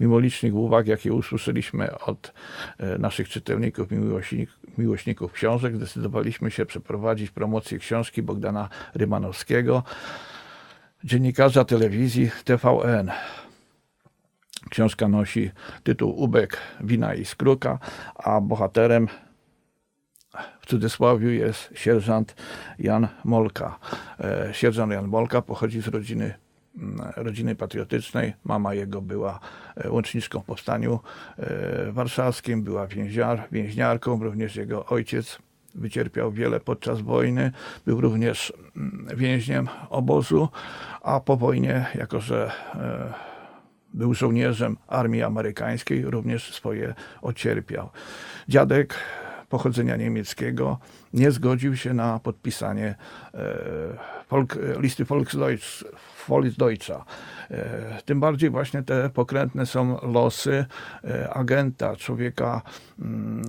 Mimo licznych uwag, jakie usłyszeliśmy od e, naszych czytelników, miłośnik, miłośników książek, zdecydowaliśmy się przeprowadzić promocję książki Bogdana Rymanowskiego, dziennikarza telewizji TVN. Książka nosi tytuł Ubek, wina i skruka, a bohaterem w cudzysłowie jest sierżant Jan Molka. E, Sierżant Jan Molka pochodzi z rodziny, rodziny patriotycznej. Mama jego była e, łączniczką w powstaniu e, warszawskim, była więźniar, więźniarką, również jego ojciec wycierpiał wiele podczas wojny, był również mm, więźniem obozu, a po wojnie, jako że e, był żołnierzem armii amerykańskiej, również swoje ocierpiał. Dziadek pochodzenia niemieckiego nie zgodził się na podpisanie e, Volk, listy Volksdeutsch, Volksdeutscha. E, Tym bardziej właśnie te pokrętne są losy e, agenta, człowieka mm,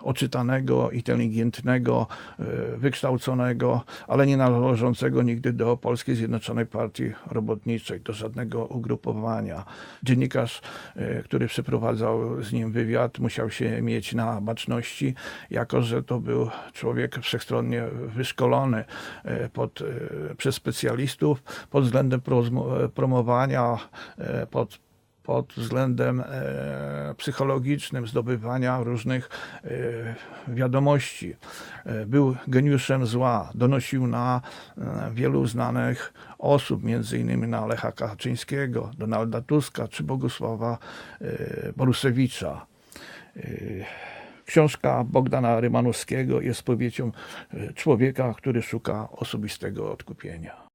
oczytanego, inteligentnego, e, wykształconego, ale nie należącego nigdy do Polskiej Zjednoczonej Partii Robotniczej, do żadnego ugrupowania. Dziennikarz, e, który przeprowadzał z nim wywiad, musiał się mieć na baczności, jako że to był człowiek wszechstronnie wyszkolony e, pod, e, przez specjalistów pod względem prozmo- promowania, e, pod pod względem e, psychologicznym zdobywania różnych e, wiadomości. E, był geniuszem zła, donosił na e, wielu znanych osób, innymi na Lecha Kaczyńskiego, Donalda Tuska czy Bogusława e, Borusewicza. Książka Bogdana Rymanowskiego jest powieścią e, człowieka, który szuka osobistego odkupienia.